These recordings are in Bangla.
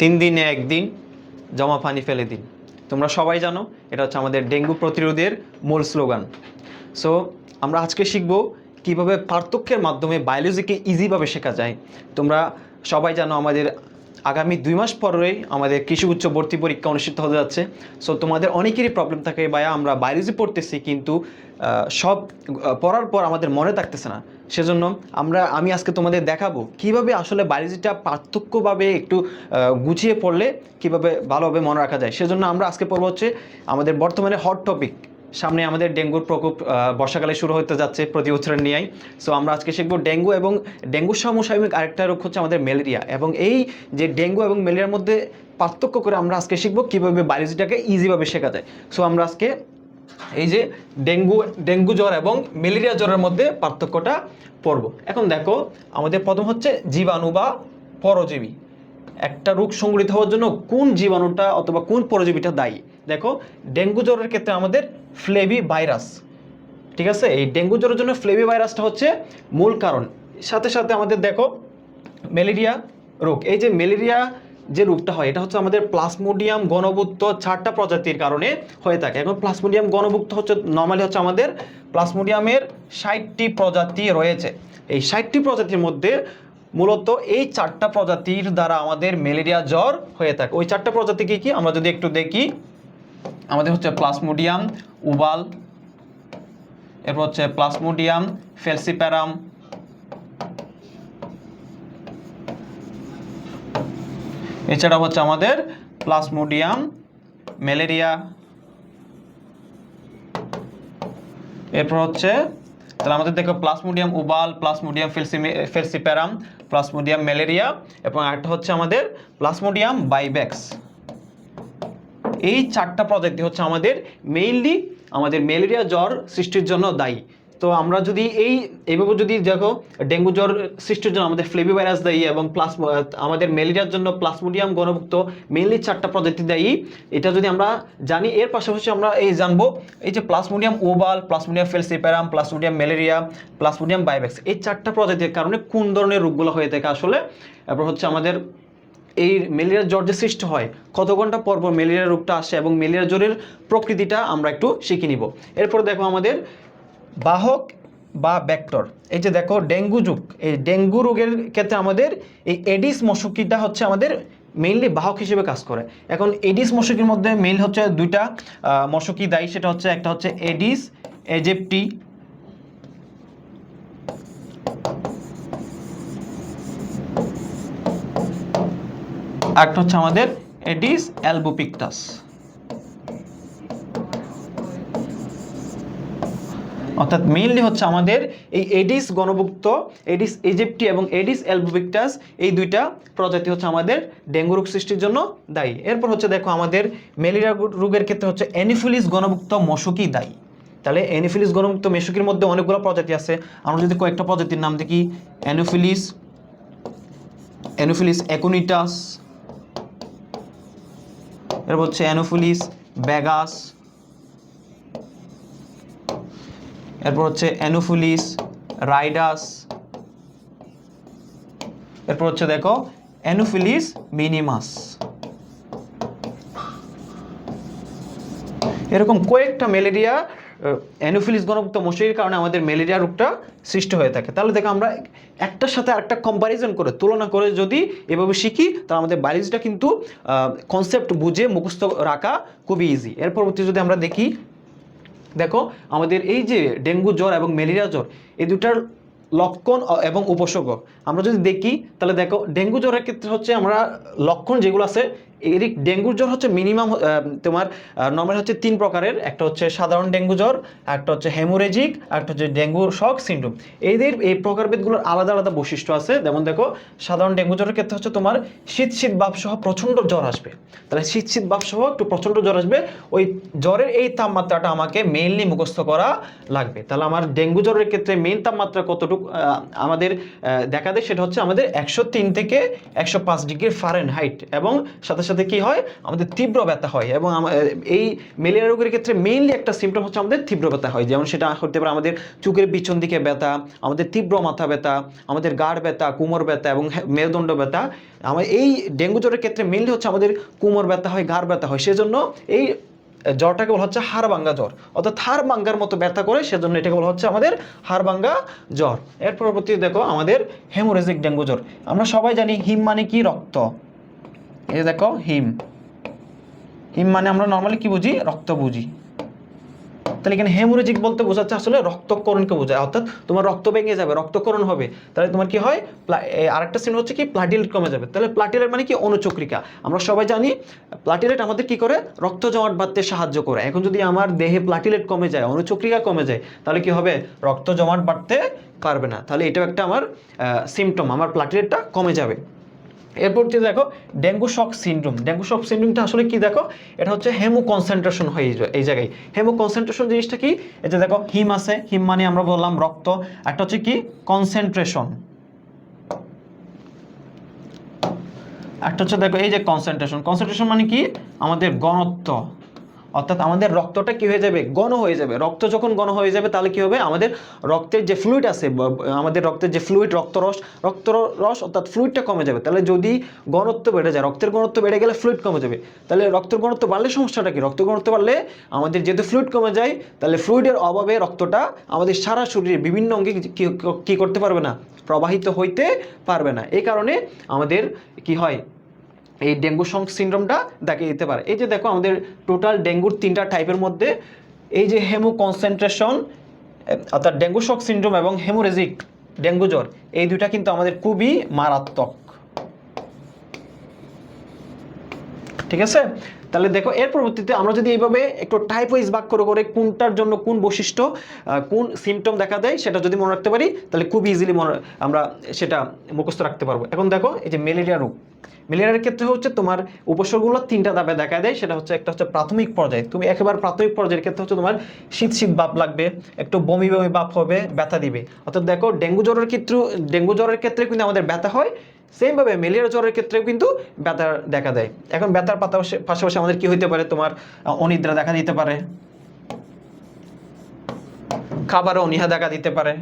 তিন দিনে একদিন জমা পানি ফেলে দিন। তোমরা সবাই জানো, এটা হচ্ছে আমাদের ডেঙ্গু প্রতিরোধের মূল স্লোগান। সো আমরা আজকে শিখব কীভাবে পার্থক্যের মাধ্যমে বায়োলজিকে ইজিভাবে শেখা যায়। তোমরা সবাই জানো, আমাদের আগামী দুই মাস পরেই আমাদের কৃষি উচ্চ ভর্তি পরীক্ষা অনুষ্ঠিত হতে যাচ্ছে। সো তোমাদের অনেকেরই প্রবলেম থাকে, ভাইয়া, আমরা বায়োলজি পড়তেছি, কিন্তু সব পড়ার পর আমাদের মনে থাকতেছে না। সেজন্য আমরা, আমি আজকে তোমাদের দেখাবো কীভাবে আসলে বায়োলজিটা পার্থক্যভাবে একটু গুছিয়ে পড়লে কীভাবে ভালোভাবে মনে রাখা যায়। সেজন্য আমরা আজকে পড়ব হচ্ছে আমাদের বর্তমানে হট টপিক সামনে আমাদের ডেঙ্গুর প্রকোপ বর্ষাকালে শুরু হতে যাচ্ছে প্রতি বছরের নিয়েই। সো আমরা আজকে শিখব ডেঙ্গু এবং ডেঙ্গু সমসাময়িক আরেকটা রোগ হচ্ছে আমাদের ম্যালেরিয়া। এবং এই যে ডেঙ্গু এবং ম্যালেরিয়ার মধ্যে পার্থক্য করে আমরা আজকে শিখব কীভাবে বায়োলজিটাকে ইজিভাবে শেখা যায়। সো আমরা আজকে এই যে ডেঙ্গু ডেঙ্গু জ্বর এবং ম্যালেরিয়া জ্বরের মধ্যে পার্থক্যটা পড়ব। এখন দেখো, আমাদের প্রথম হচ্ছে জীবাণু বা পরজীবী। একটা রোগ সংগঠিত হওয়ার জন্য কোন জীবাণুটা অথবা কোন পরজীবীটা দায়ী? দেখো, ডেঙ্গু জ্বরের ক্ষেত্রে আমাদের ফ্লেভি ভাইরাস ঠিক আছে? এই ডেঙ্গু জ্বরের জন্য ফ্লেভি ভাইরাসটা হচ্ছে মূল কারণ। সাথে সাথে আমাদের দেখো, ম্যালেরিয়া রোগ। এই যে ম্যালেরিয়া যে রোগটা হয়, এটা হচ্ছে আমাদের প্লাসমোডিয়াম গণভুক্ত চারটা প্রজাতির কারণে হয়ে থাকে। এখন প্লাসমোডিয়াম গণভুক্ত হচ্ছে নর্মালি হচ্ছে আমাদের প্লাসমোডিয়ামের ষাটটি প্রজাতি রয়েছে। এই ষাটটি প্রজাতির মধ্যে মূলত এই চারটা প্রজাতির দ্বারা আমাদের ম্যালেরিয়া জ্বর হয়ে থাকে। ওই চারটা প্রজাতি কি কি? আমরা যদি একটু দেখি, আমাদের হচ্ছে প্লাসমোডিয়াম, উবাল, এরপর হচ্ছে প্লাসমোডিয়াম, ফেলসিপ্যারাম এছাড়া হচ্ছে আমাদের প্লাসমোডিয়াম, ম্যালেরিয়া, এরপর হচ্ছে, তাহলে আমাদের দেখো প্লাসমোডিয়াম উবাল, প্লাসমোডিয়াম ফেলসি ফেলসিপ্যারাম, প্লাসমোডিয়াম ম্যালেরিয়া, এবং আরেকটা হচ্ছে আমাদের প্লাসমোডিয়াম বাইব্যাক্স এই চারটা প্রজাতি হচ্ছে আমাদের মেইনলি আমাদের ম্যালেরিয়া জ্বর সৃষ্টির জন্য দায়ী। তো আমরা যদি এই, এইভাবে যদি দেখো, ডেঙ্গু জ্বর সৃষ্টির জন্য আমাদের ফ্লেভি ভাইরাস দায়ী এবং প্লাস আমাদের ম্যালেরিয়ার জন্য প্লাসমোডিয়াম গণভুক্ত মেইনলি চারটা প্রজাতি দায়ী। এটা যদি আমরা জানি, এর পাশাপাশি আমরা এই জানব, এই যে plasmodium ovale plasmodium falciparum plasmodium malariae plasmodium vivax এই চারটা প্রজাতির কারণে কোন ধরনের রোগগুলো হয়ে থাকে আসলে? এরপর হচ্ছে আমাদের এই ম্যালেরিয়ার জ্বর যে সৃষ্টি হয়, কত ঘণ্টা পর পর ম্যালেরিয়া রোগটা আসে এবং ম্যালেরিয়া জ্বরের প্রকৃতিটা আমরা একটু শিখে নিব। এরপর দেখো আমাদের বাহক বা ব্যাক্টর এই যে দেখো, ডেঙ্গু যুগ। এই ডেঙ্গু রোগের ক্ষেত্রে আমাদের এই এডিস মশকিটা হচ্ছে আমাদের মেইনলি বাহক হিসেবে কাজ করে। এখন এডিস মশকির মধ্যে মেইন হচ্ছে দুইটা মশকি দায়ী। সেটা হচ্ছে, একটা হচ্ছে এডিস এজেপ্টি একটা হচ্ছে আমাদের এডিস অ্যালবোপিকটাস অর্থাৎ মেইনলি হচ্ছে আমাদের এই এডিস গণভুক্ত এডিস ইজিপ্টি এবং এডিস অ্যালবোপিকটাস এই দুইটা প্রজাতি হচ্ছে আমাদের ডেঙ্গু রোগ সৃষ্টির জন্য দায়ী। এরপর হচ্ছে দেখো আমাদের ম্যালেরিয়া রোগের ক্ষেত্রে হচ্ছে অ্যানিফিলিস গণভুক্ত মশকি দায়ী। তাহলে অ্যানিফিলিস গণভুক্ত মশকির মধ্যে অনেকগুলো প্রজাতি আছে। আমরা যদি কয়েকটা প্রজাতির নাম দেখি অ্যানোফিলিস অ্যানোফিলিস অ্যাকুনিটাস এরপর হচ্ছে অ্যানোফিলিস ব্যাগাস এরপর হচ্ছে অ্যানোফিলিস, রাইডাস, এরপর হচ্ছে দেখো অ্যানোফিলিস মিনিমাস। এরকম কয়েকটা ম্যালেরিয়া অ্যানোফিলিস গণভুক্ত মশারির কারণে আমাদের ম্যালেরিয়া রোগটা সৃষ্টি হয়ে থাকে। তাহলে দেখো আমরা একটার সাথে আরেকটা কম্প্যারিজন করে, তুলনা করে যদি এভাবে শিখি, তাহলে আমাদের বায়োলজিটা কিন্তু কনসেপ্ট বুঝে মুখস্থ রাখা খুবই ইজি এর পরবর্তী যদি আমরা দেখি দেখো, আমাদের এই যে ডেঙ্গু জ্বর এবং ম্যালেরিয়া জ্বর, এই দুটার লক্ষণ এবং উপসর্গ। আমরা যদি দেখি, তাহলে দেখো, ডেঙ্গু জ্বরের ক্ষেত্রে হচ্ছে আমরা লক্ষণ যেগুলো আছে এর ডেঙ্গুর জ্বর হচ্ছে মিনিমাম তোমার নর্মাল হচ্ছে তিন প্রকারের। একটা হচ্ছে সাধারণ ডেঙ্গু জ্বর, একটা হচ্ছে হেমোরেজিক একটা হচ্ছে ডেঙ্গু শক সিন্ড্রোম এদের এই প্রকারভেদগুলোর আলাদা আলাদা বৈশিষ্ট্য আছে। যেমন দেখো, সাধারণ ডেঙ্গু জ্বরের ক্ষেত্রে হচ্ছে তোমার শীত শীত ভাবসহ প্রচণ্ড জ্বর আসবে। তাহলে শীত শীত ভাবসহ একটু প্রচণ্ড জ্বর আসবে। ওই জ্বরের এই তাপমাত্রাটা আমাকে মেইনলি মুখস্থ করা লাগবে। তাহলে আমার ডেঙ্গু জ্বরের ক্ষেত্রে মেইন তাপমাত্রা কতটুকু আমাদের দেখা দেয় সেটা হচ্ছে আমাদের একশো তিন থেকে একশো পাঁচ ডিগ্রি ফারেন হাইট এবং সাথে সাথে কি হয়? আমাদের তীব্র ব্যথা হয় এবং এই ম্যালেরিয়া রোগের ক্ষেত্রে মেইনলি একটা সিমটম হচ্ছে আমাদের তীব্র ব্যথা হয়। যেমন সেটা হতে পারে আমাদের চোখের পিছন দিকে ব্যথা, আমাদের তীব্র মাথা ব্যথা, আমাদের গাঢ় ব্যথা, কোমর ব্যথা এবং হে- মেরুদণ্ড ব্যথা। আমার এই ডেঙ্গু জ্বরের ক্ষেত্রে মেইনলি হচ্ছে আমাদের কোমর ব্যথা হয় ঘাড় ব্যথা হয়। সেজন্য এই জ্বরটাকে বলা হচ্ছে হাড় ভাঙ্গা জ্বর। অর্থাৎ হাড় ভাঙ্গার মতো ব্যথা করে সেজন্য এটাকে বলা হচ্ছে আমাদের হাড় ভাঙ্গা জ্বর। এর পরবর্তী দেখো আমাদের হেমোরেজিক ডেঙ্গু জ্বর। আমরা সবাই জানি হিম মানে কি? রক্ত। এই দেখো, হিম। হিম মানে আমরা নর্মালি কি বুঝি? রক্ত বুঝি। তাহলে এখানে হেমোরেজিক বলতে বোঝাচ্ছে আসলে রক্তকরণকে বোঝায়। অর্থাৎ তোমার রক্ত ভেঙে যাবে, রক্তকরণ হবে। তাহলে তোমার কি হয়? আরেকটা সিন হচ্ছে কি? প্লাটিলেট কমে যাবে। তাহলে প্লাটিলেট মানে কি? অনুচক্রিকা। আমরা সবাই জানি প্লাটিলেট আমাদের কি করে? রক্ত জমাট বাঁধতে সাহায্য করে। এখন যদি আমার দেহে প্লাটিলেট কমে যায়, অনুচক্রিকা কমে যায়, তাহলে কি হবে? রক্ত জমাট বাঁধতে পারবে না। তাহলে এটাও একটা আমার সিমটম আমার প্লাটিলেটটা কমে যাবে। এরপর যে দেখো, dengue shock syndrome. Dengue shock সিন্ড্রোমটা আসলে কি দেখো? এটা হচ্ছে হেমো কনসেন্ট্রেশন হয়ে এই জায়গায়। হেমো কনসেন্ট্রেশন জিনিসটা কি? যে দেখো হিম আছে। হিম মানে আমরা বললাম রক্ত। একটা হচ্ছে কি? কনসেন্ট্রেশন একটা হচ্ছে দেখো, এই যে কনসেন্ট্রেশন কনসেন্ট্রেশন মানে কি? আমাদের ঘনত্ব অর্থাৎ আমাদের রক্তটা কি হয়ে যাবে? ঘন হয়ে যাবে। রক্ত যখন ঘন হয়ে যাবে, তাহলে কি হবে? আমাদের রক্তের যে ফ্লুইড আছে আমাদের রক্তের যে ফ্লুইড রক্তরস রক্তরস অর্থাৎ ফ্লুইডটা কমে যাবে। তাহলে যদি ঘনত্ব বেড়ে যায়, রক্তের ঘনত্ব বেড়ে গেলে ফ্লুইড কমে যাবে। তাহলে রক্তের ঘনত্ব বাড়লে সমস্যাটা কি? রক্ত ঘনত্ব বাড়লে আমাদের যেহেতু ফ্লুইড কমে যায়, তাহলে ফ্লুইডের অভাবে রক্তটা আমাদের সারা শরীরে বিভিন্ন অঙ্গে কি করতে পারবে না? প্রবাহিত হইতে পারবে না। এই কারণে আমাদের কি হয়? এই ডেঙ্গু শং সিনড্রোমটা দেখা দিতে পারে। এই যে দেখো, আমাদের টোটাল ডেঙ্গুর তিনটা টাইপের মধ্যে এই যে হেমো কনসেন্ট্রেশন অর্থাৎ ডেঙ্গু শক সিনড্রোম এবং হেমোরেজিক ডেঙ্গু জ্বর, এই দুইটা কিন্তু আমাদের খুবই মারাত্মক। ঠিক আছে? তাহলে দেখো, এর পরবর্তীতে আমরা যদি এইভাবে একটু টাইপ ওয়াইজ ভাগ করে করে কোনটার জন্য কোন বৈশিষ্ট্য কোন সিমটম দেখা দেয় সেটা যদি মনে রাখতে পারি, তাহলে খুব ইজিলি মনে, আমরা সেটা মুখস্থ রাখতে পারব। এখন দেখো, এই যে ম্যালেরিয়া রোগ। ম্যালেরিয়ার ক্ষেত্রে হচ্ছে তোমার উপসর্গগুলো তিনটা ধাপে দেখা দেয়, সেটা হচ্ছে একটা হচ্ছে প্রাথমিক পর্যায়ে। তুমি একেবারে প্রাথমিক পর্যায়ের ক্ষেত্রে হচ্ছে তোমার শীত শীত বাপ লাগবে, একটু বমি বমি বাপ হবে, ব্যথা দিবে। অর্থাৎ দেখো, ডেঙ্গু জ্বরের ক্ষেত্রে, ডেঙ্গু জ্বরের ক্ষেত্রে কিন্তু আমাদের ব্যথা হয় সেমভাবে ম্যালেরিয়া জ্বরের ক্ষেত্রেও কিন্তু ব্যথা দেখা দেয়। এখন ব্যথার পাশাপাশি পাশাপাশি আমাদের কি হইতে পারে? তোমার অনিদ্রা দেখা দিতে পারে, খাবারও অনীহা দেখা দিতে পারে।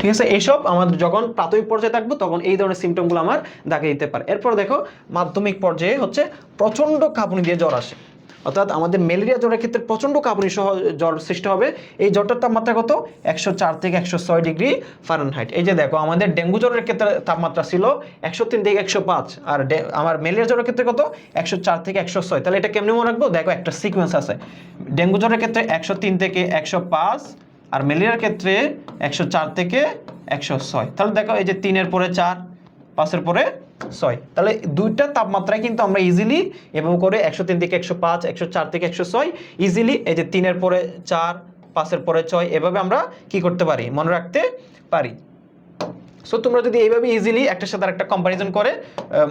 ঠিক আছে? এইসব আমাদের যখন প্রাথমিক পর্যায়ে থাকব, তখন এই ধরনের সিমটমগুলো আমার দেখা দিতে পারে। এরপর দেখো, মাধ্যমিক পর্যায়ে হচ্ছে প্রচণ্ড কাঁপুনি দিয়ে জ্বর আসে। অর্থাৎ আমাদের ম্যালেরিয়া জ্বরের ক্ষেত্রে প্রচণ্ড কাঁপুনি সহ জ্বর সৃষ্টি হবে। এই জ্বরটার তাপমাত্রা কত? একশো চার থেকে একশো ছয় ডিগ্রি ফারেনহাইট এই যে দেখো, আমাদের ডেঙ্গু জ্বরের ক্ষেত্রে তাপমাত্রা ছিল একশো তিন থেকে একশো পাঁচ। আর আমার ম্যালেরিয়া জ্বরের ক্ষেত্রে কত? একশো চার থেকে একশো ছয়। তাহলে এটা কেমনি মনে রাখব? দেখো একটা সিকোয়েন্স আছে। ডেঙ্গু জ্বরের ক্ষেত্রে একশো তিন থেকে একশো পাঁচ আর ম্যালেরিয়ার ক্ষেত্রে একশো চার থেকে একশো ছয়। তাহলে দেখো এই যে তিনের পরে চার, পাঁচের পরে ছয়। তাহলে দুইটা তাপমাত্রায় কিন্তু আমরা ইজিলি এভাবে করে একশো তিন থেকে একশো পাঁচ, একশো চার থেকে একশো ছয় ইজিলি এই যে তিনের পরে চার, পাঁচের পরে ছয় এভাবে আমরা কি করতে পারি? মনে রাখতে পারি। সো তোমরা যদি এইভাবে ইজিলি একটার সাথে আর একটা কম্পারিজন করে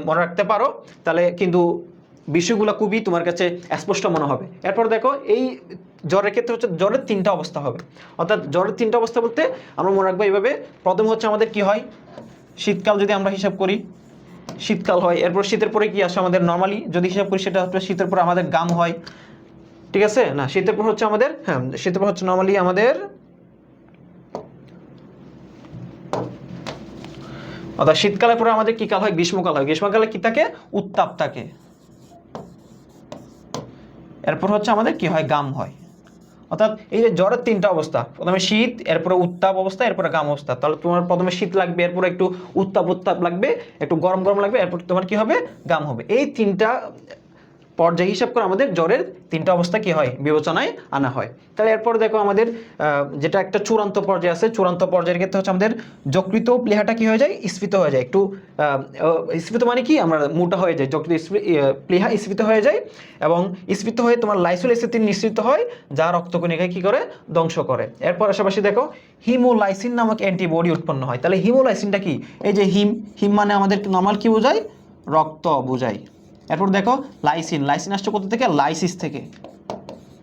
মনে রাখতে পারো, তাহলে কিন্তু বিষয়গুলো খুবই তোমার কাছে স্পষ্ট মনে হবে। এরপর দেখো, এই জ্বরের ক্ষেত্রে হচ্ছে জ্বরের তিনটা অবস্থা হবে। অর্থাৎ জ্বরের তিনটা অবস্থা বলতে আমরা মনে রাখব এইভাবে, প্রথম হচ্ছে আমাদের কি হয়? শীতকাল যদি আমরা হিসাব করি, শীতকাল হয়, এরপর শীতের পরে কি আসে আমাদের নর্মালি যদি হিসাব করি সেটা হচ্ছে শীতের পরে আমাদের গাম হয়। ঠিক আছে? না, শীতের পর হচ্ছে আমাদের হ্যাঁ শীতের পর হচ্ছে নর্মালি আমাদের অর্থাৎ শীতকালের পরে আমাদের কি কাল হয়? গ্রীষ্মকাল হয়। গ্রীষ্মকালে কি থাকে? উত্তাপ থাকে। এরপর হচ্ছে আমাদের কি হয়? গাম হয়। অর্থাৎ এই যে জ্বরের তিনটা অবস্থা, প্রথমে শীত, এরপরে উত্তাপ অবস্থা, এরপরে গাম অবস্থা। তাহলে তোমার প্রথমে শীত লাগবে, এরপরে একটু উত্তাপ উত্তাপ লাগবে, একটু গরম গরম লাগবে, এরপর তোমার কি হবে? গাম হবে। এই তিনটা পর্যায় হিসাব করে আমাদের জ্বরের তিনটা অবস্থা কি হয়? বিবেচনায় আনা হয়। তাহলে এরপর দেখো আমাদের যেটা একটা চূড়ান্ত পর্যায়ে আছে চূড়ান্ত পর্যায়ের ক্ষেত্রে হচ্ছে আমাদের যকৃত প্লেহাটা কি হয়ে যায়? স্ফীত হয়ে যায়। একটু স্ফীত মানে কি? আমরা মোটা হয়ে যায় যকৃত ইয়ে, প্লেহা স্ফীত হয়ে যায় এবং স্ফীত হয়ে তোমার লাইসোল এসিটিন নিঃসৃত হয় যা রক্তকণিকায় কি করে? ধ্বংস করে। এরপর পাশাপাশি দেখো হিমোলাইসিন নামক অ্যান্টিবডি উৎপন্ন হয়। তাহলে হিমোলাইসিনটা কি? এই যে হিম হিম মানে আমাদের নর্মাল কি বোঝায়? রক্ত বোঝায়। এরপর দেখো লাইসিন। লাইসিন আসছে কোথা থেকে? লাইসিস থেকে।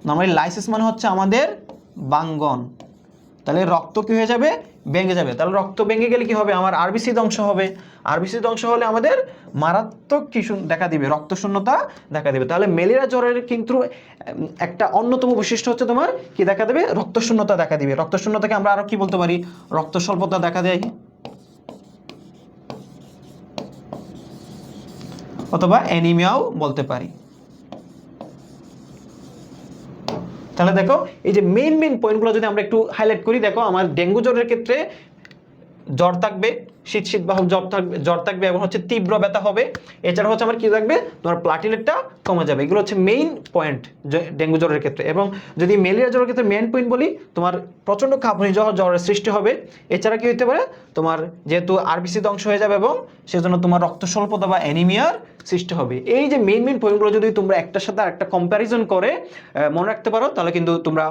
নর্মালি লাইসিস মানে হচ্ছে আমাদের বাঙ্গন। তাহলে রক্ত কী হয়ে যাবে? ভেঙে যাবে। তাহলে রক্ত ভেঙে গেলে কি হবে? আমার আরবিসি ধ্বংস হবে। আরবিসি ধ্বংস হলে আমাদের মারাত্মক কি দেখা দিবে? রক্ত শূন্যতা দেখা দিবে। তাহলে ম্যালেরিয়া জ্বরের কিন্তু একটা অন্যতম বৈশিষ্ট্য হচ্ছে তোমার কি দেখা দেবে? রক্ত শূন্যতা দেখা দিবে। রক্ত শূন্যতাকে আমরা আরও কি বলতে পারি? রক্ত স্বল্পতা দেখা দেয়। অথবা অ্যানিমিয়াও বলতে পারি। তাহলে দেখো, এই যে মেইন মেইন পয়েন্টগুলো যদি আমরা একটু হাইলাইট করি, দেখো আমার ডেঙ্গু জ্বরের ক্ষেত্রে জ্বর থাকবে শীত শীত বাহক জ্বর থাকবে জ্বর থাকবে এবং হচ্ছে তীব্র ব্যথা হবে। এছাড়া হচ্ছে আমার কি থাকবে? তোমার প্লাটিলেটটা কমে যাবে। এগুলো হচ্ছে মেইন পয়েন্ট ডেঙ্গু জ্বরের ক্ষেত্রে। এবং যদি ম্যালেরিয়া জ্বরের ক্ষেত্রে মেইন পয়েন্ট বলি, তোমার প্রচণ্ড কাঁপুনি জ্বর, জ্বরের সৃষ্টি হবে। এছাড়া কি হতে পারে? তোমার যেহেতু আরবিসি ধ্বংস হয়ে যাবে এবং সেজন্য তোমার রক্ত স্বল্পতা বা অ্যানিমিয়ার সৃষ্টি হবে। এই যে মেইন মেইন পয়েন্টগুলো যদি তোমরা একটার সাথে একটা কম্প্যারিজন করে মনে রাখতে পারো, তাহলে কিন্তু তোমরা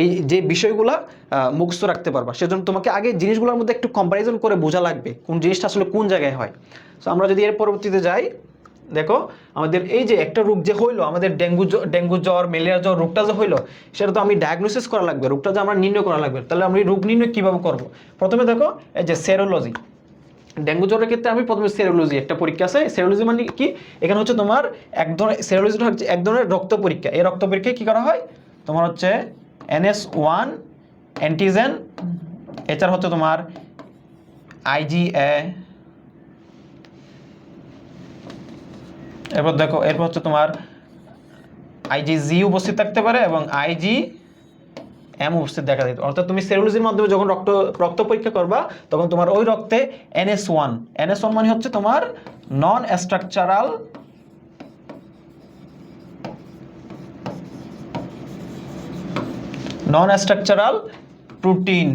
এই যে বিষয়গুলো মুখস্থ রাখতে পারবা। সেজন্য তোমাকে আগে জিনিসগুলোর মধ্যে একটু কম্পারিজন করে বোঝা লাগবে কোন জিনিসটা আসলে কোন জায়গায় হয়। সো আমরা যদি এর পরবর্তীতে যাই, দেখো, আমাদের এই যে একটা রোগ যে হইল, আমাদের ডেঙ্গু ডেঙ্গু জ্বর, ম্যালেরিয়া জ্বর, রোগটা যে হইল, সেটা তো আমি ডায়াগনোসিস করা লাগবে, রোগটা যে আমরা নির্ণয় করা লাগবে। তাহলে আমি রোগ নির্ণয় কীভাবে করব? প্রথমে দেখো, এই যে সেরোলজি ডেঙ্গু জ্বরের ক্ষেত্রে আমি প্রথমে সেরোলজি একটা পরীক্ষা আছে। সেরোলজি মানে কি? এখানে হচ্ছে তোমার এক ধরনের সেরোলজিটা হচ্ছে এক ধরনের রক্ত পরীক্ষা। এই রক্ত পরীক্ষায় কী করা হয়? তোমার হচ্ছে এনএস ওয়ান অ্যান্টিজেন এছাড়া হচ্ছে তোমার আইজিএ এরপর দেখো এরপর হচ্ছে তোমার আইজি আইজিজি উপস্থিত থাকতে পারে এবং আইজি এম উপস্থিত দেখা দিত অর্থাৎ তুমি সেরোলজির মাধ্যমে যখন রক্ত রক্ত পরীক্ষা করবা তখন তোমার ওই রক্তে এনএস ওয়ান এনএস ওয়ান মানে হচ্ছে তোমার non structural non structural protein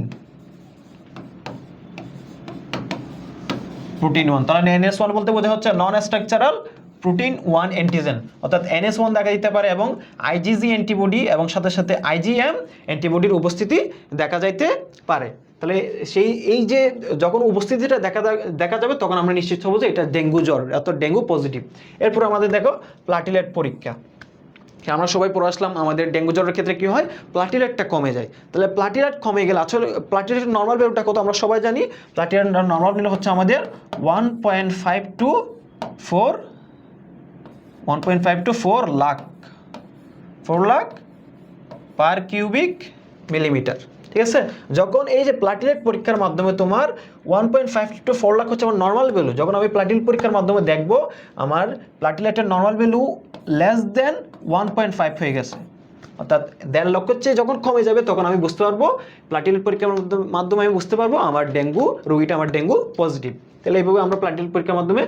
protein one তাহলে এনএস ওয়ান বলতে বোঝা হচ্ছে non structural protein one antigen অর্থাৎ এনএস ওয়ান দেখা দিতে পারে এবং আইজিজি অ্যান্টিবডি এবং সাথে সাথে আইজিএম অ্যান্টিবডির উপস্থিতি দেখা যাইতে পারে। তাহলে সেই, এই যে যখন উপস্থিতিটা দেখা দেখা যাবে তখন আমরা নিশ্চিত হব যে এটা ডেঙ্গু জ্বর, অর্থাৎ ডেঙ্গু পজিটিভ এরপর আমাদের দেখো প্লাটিলেট পরীক্ষা। আমরা সবাই পড়ে আসলাম, আমাদের ডেঙ্গু জ্বরের ক্ষেত্রে কী হয়? প্লাটিলেটটা কমে যায়। তাহলে প্লাটিলেট কমে গেলে আসলে প্লাটিলেট নর্মাল ভ্যালুটা কত আমরা সবাই জানি? প্লাটিলেট নর্মাল ভ্যালু হচ্ছে আমাদের one point five two four one point five two four lakh four lakh per cubic millimetre ঠিক আছে? যখন এই যে প্লাটিলেট পরীক্ষার মাধ্যমে তোমার one point five two four lakh হচ্ছে আমার নর্মাল ভ্যালু যখন আমি প্লাটিলেট পরীক্ষার মাধ্যমে দেখব, আমার প্লাটিলেটের normal value less than one point five হয়ে গেছে। অর্থাৎ দেড় লক্ষের চেয়ে যখন কমে যাবে, তখন আমি বুঝতে পারব প্লাটিলেট পরীক্ষার মাধ্যমে- আমি বুঝতে পারব আমার ডেঙ্গু, রোগীটা আমার ডেঙ্গু পজিটিভ তাহলে এইভাবে আমরা প্লাটিলেট পরীক্ষার মাধ্যমে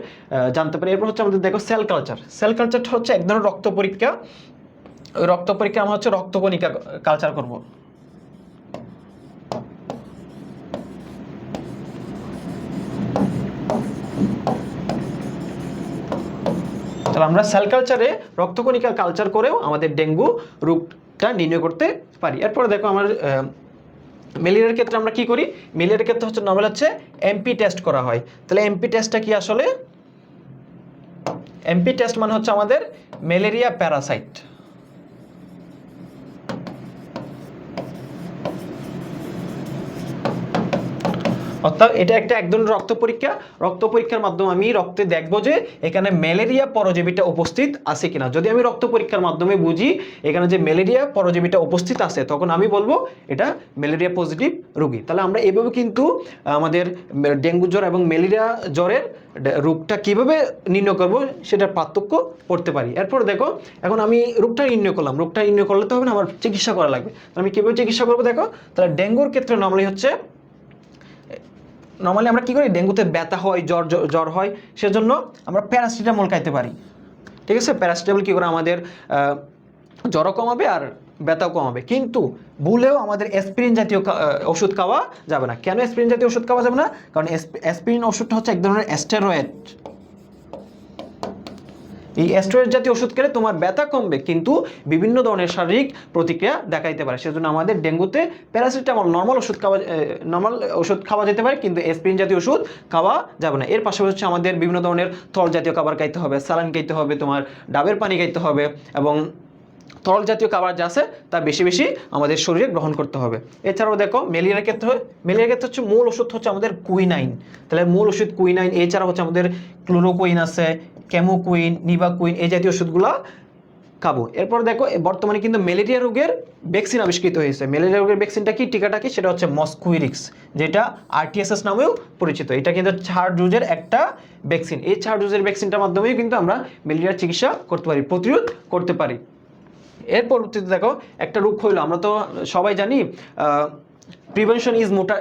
জানতে পারি। এরপর হচ্ছে আমাদের দেখো সেল কালচার সেল কালচারটা হচ্ছে এক ধরনের রক্ত পরীক্ষা। রক্ত পরীক্ষা আমরা হচ্ছে রক্তকণিকা কালচার করব। তাহলে আমরা সেল কালচারে রক্তকণিকা কালচার করেও আমাদের ডেঙ্গু রোগটা নির্ণয় করতে পারি। এরপরে দেখো আমার মেলেরিয়ার ক্ষেত্রে আমরা কি করি? মেলেরিয়ার ক্ষেত্রে হচ্ছে নর্মাল হচ্ছে এমপি টেস্ট করা হয়। তাহলে এমপি টেস্টটা কি আসলে? এমপি টেস্ট মানে হচ্ছে আমাদের ম্যালেরিয়া প্যারাসাইট অর্থাৎ এটা একটা এক ধরনের রক্ত পরীক্ষা। রক্ত পরীক্ষার মাধ্যমে আমি রক্তে দেখব যে এখানে ম্যালেরিয়া পরজীবীটা উপস্থিত আছে কিনা। যদি আমি রক্ত পরীক্ষার মাধ্যমে বুঝি এখানে যে ম্যালেরিয়া পরজীবীটা উপস্থিত আছে, তখন আমি বলব এটা ম্যালেরিয়া পজিটিভ রোগী। তাহলে আমরা এভাবে কিন্তু, আমাদের ডেঙ্গু জ্বর এবং ম্যালেরিয়া জ্বরের রোগটা কীভাবে নির্ণয় করব সেটার পার্থক্য পড়তে পারি। এরপর দেখো, এখন আমি রোগটা নির্ণয় করলাম। রোগটা নির্ণয় করলে তো হবে না, আমার চিকিৎসা করা লাগবে। আমি কীভাবে চিকিৎসা করব দেখো? তাহলে ডেঙ্গুর ক্ষেত্রে নর্মালি হচ্ছে নর্মালি আমরা কী করি? ডেঙ্গুতে ব্যথা হয়, জ্বর, জ্বর- হয়, সেজন্য আমরা প্যারাসিটামল খাইতে পারি। ঠিক আছে? প্যারাসিটামল কী করে? আমাদের জ্বরও কমাবে আর ব্যথাও কমাবে। কিন্তু ভুলেও আমাদের অ্যাসপিরিন জাতীয় ওষুধ খাওয়া যাবে না। কেন অ্যাসপিরিন জাতীয় ওষুধ খাওয়া যাবে না? কারণ অ্যাসপিরিন ওষুধটা হচ্ছে এক ধরনের অ্যাস্টেরয়েড এই অ্যাস্ট্রয়েড জাতীয় ওষুধ খেলে তোমার ব্যথা কমবে, কিন্তু বিভিন্ন ধরনের শারীরিক প্রতিক্রিয়া দেখাইতে পারে। সেজন্য আমাদের ডেঙ্গুতে প্যারাসিটামল নর্মাল ওষুধ খাওয়া নর্মাল ওষুধ খাওয়া যেতে পারে, কিন্তু এসপিরিন জাতীয় ওষুধ খাওয়া যাবে না। এর পাশাপাশি হচ্ছে আমাদের বিভিন্ন ধরনের থল জাতীয় খাবার খাইতে হবে, স্যালাইন খাইতে হবে, তোমার ডাবের পানি খাইতে হবে এবং তরল জাতীয় খাবার যা আছে, তা বেশি বেশি আমাদের শরীরে গ্রহণ করতে হবে। এছাড়াও দেখো ম্যালেরিয়ার ক্ষেত্রে ম্যালেরিয়ার ক্ষেত্রে হচ্ছে মূল ওষুধ হচ্ছে আমাদের কুইনাইন। তাহলে মূল ওষুধ কুইনাইন এছাড়া হচ্ছে আমাদের ক্লোরোকুইন আছে ক্যামোকুইন নিভাকুইন এই জাতীয় ওষুধগুলো খাব। এরপর দেখো বর্তমানে কিন্তু ম্যালেরিয়া রোগের ভ্যাকসিন আবিষ্কৃত হয়েছে। ম্যালেরিয়া রোগের ভ্যাকসিনটা কি? টিকাটা কি? সেটা হচ্ছে মস্কুইরিক্স যেটা আরটিএসএস নামেও পরিচিত। এটা কিন্তু ছাড় ডোজের একটা ভ্যাকসিন এই ছাড় ডোজের ভ্যাকসিনটার মাধ্যমেই কিন্তু আমরা ম্যালেরিয়ার চিকিৎসা করতে পারি, প্রতিরোধ করতে পারি। এর পরবর্তীতে দেখো, একটা রোগ হইল, আমরা তো সবাই জানি প্রিভেনশন ইজ মোটা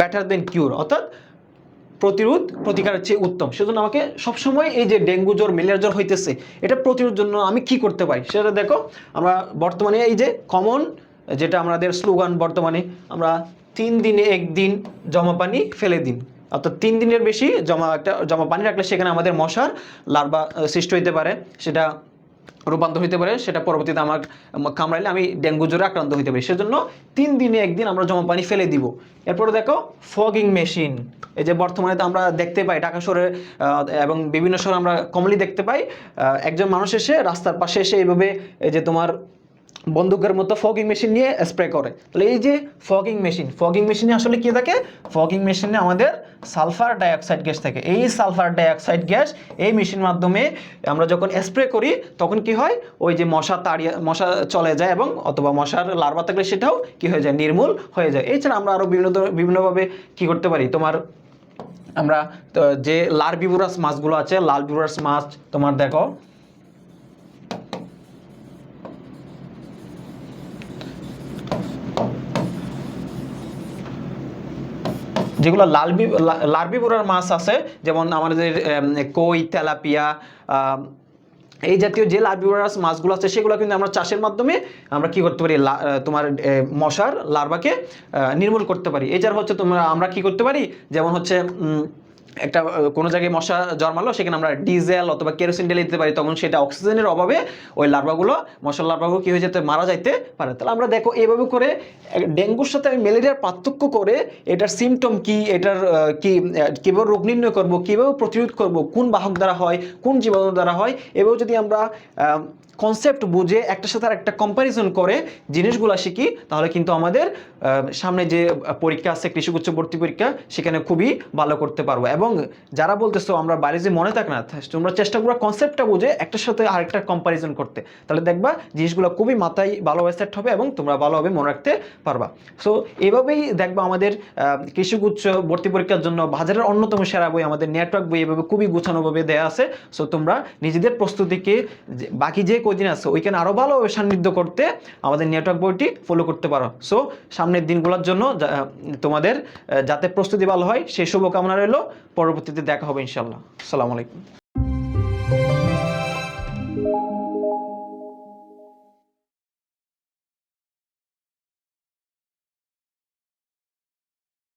বেটার দেন কিউর অর্থাৎ প্রতিরোধ প্রতিকারের চেয়ে উত্তম। সেজন্য আমাকে সবসময় এই যে ডেঙ্গু জ্বর ম্যালেরিয়া জ্বর হইতেছে এটা প্রতিরোধের জন্য আমি কি করতে পারি? সেটা দেখো আমরা বর্তমানে এই যে কমন যেটা আমাদের স্লোগান বর্তমানে আমরা তিন দিনে একদিন জমা পানি ফেলে দিন। অর্থাৎ তিন দিনের বেশি জমা একটা জমা পানি রাখলে সেখানে আমাদের মশার আহ, সৃষ্টি হইতে পারে সেটা রূপান্তর হইতে পারে সেটা পরবর্তীতে আমার কামড়াইলে আমি ডেঙ্গু জ্বরে আক্রান্ত হইতে পারি। সেজন্য তিন দিনে একদিন আমরা জমা পানি ফেলে দিব। এরপরে দেখো ফগিং মেশিন এই যে বর্তমানে তো আমরা দেখতে পাই, ঢাকা শহরে এবং বিভিন্ন শহরে আমরা কমলি দেখতে পাই একজন মানুষ এসে রাস্তার পাশে এসে এইভাবে এই যে তোমার বন্দুকের মতো ফগিং মেশিন নিয়ে স্প্রে করে। তাহলে এই যে ফগিং মেশিন ফগিং মেশিনে আসলে কি থাকে? ফগিং মেশিনে আমাদের সালফার ডাইঅক্সাইড গ্যাস থাকে। এই সালফার ডাইঅক্সাইড গ্যাস এই মেশিন মাধ্যমে আমরা যখন স্প্রে করি, তখন কি হয়? ওই যে মশা তাড়িয়ে, মশা চলে যায় এবং অথবা মশার লার্ভা থাকলে সেটাও কি হয়ে যায়? নির্মূল হয়ে যায়। এছাড়া আমরা আরও বিভিন্ন বিভিন্নভাবে কি করতে পারি? তোমার আমরা যে লাল বিবুরাস মাছগুলো আছে, লাল বিবুরাস মাছ তোমার দেখো। যেগুলো লালবি বি- লা- মাছ আছে, যেমন আমাদের কই, তেলাপিয়া এই জাতীয় যে লার্ভিভারাস মাছগুলো আছে, সেগুলো কিন্তু আমরা চাষের মাধ্যমে আমরা কি করতে পারি? তোমার মশার লার্ভাকে নির্মূল করতে পারি। এছাড়া হচ্ছে তোমরা, আমরা কি করতে পারি? যেমন হচ্ছে একটা কোনো জায়গায় মশা জন্মালো, সেখানে আমরা ডিজেল অথবা কেরোসিন ঢেলে দিতে পারি, তখন সেটা অক্সিজেনের অভাবে ওই লার্ভাগুলো, মশার লার্ভাগুলো কী হয়ে যেতে মারা যাইতে পারে। তাহলে আমরা দেখো এইভাবে করে ডেঙ্গুর সাথে আমি ম্যালেরিয়ার পার্থক্য করে এটার সিমটম কি, এটার কি কীভাবে রোগ নির্ণয় করব, কীভাবে প্রতিরোধ করব, কোন বাহক দ্বারা হয়, কোন জীবাণু দ্বারা হয়, এভাবে যদি আমরা কনসেপ্ট বুঝে একটার সাথে একটা কম্প্যারিজন করে জিনিসগুলো শিখি, তাহলে কিন্তু আমাদের সামনে যে পরীক্ষা আছে, কৃষি উচ্চ ভর্তি পরীক্ষা, সেখানে খুবই ভালো করতে পারব। এবং যারা বলতেছো আমরা বাইরে যে মনে থাক না তোমরা চেষ্টা করো কনসেপ্টটা বুঝে একটার সাথে আরেকটা কম্প্যারিজন করতে। তাহলে দেখবা জিনিসগুলো খুবই মাথায় ভালোভাবে সেট হবে এবং তোমরা ভালোভাবে মনে রাখতে পারবা। সো এভাবেই দেখবা আমাদের কৃষি উচ্চ ভর্তি পরীক্ষার জন্য বাজারের অন্যতম সেরা বই আমাদের নেটওয়ার্ক বই এভাবে খুবই গুছানোভাবে দেওয়া আছে। সো তোমরা নিজেদের প্রস্তুতিকে বাকি যে কদিন আছে ওইখানে আরও ভালো সান্নিধ্য করতে আমাদের নেটওয়ার্ক বইটি ফলো করতে পারো। সো সামনের দিনগুলোর জন্য তোমাদের যাতে প্রস্তুতি ভালো হয়, সেই শুভকামনা রইল। পরবর্তীতে দেখা হবে ইনশাল্লাহ আসসালামু আলাইকুম।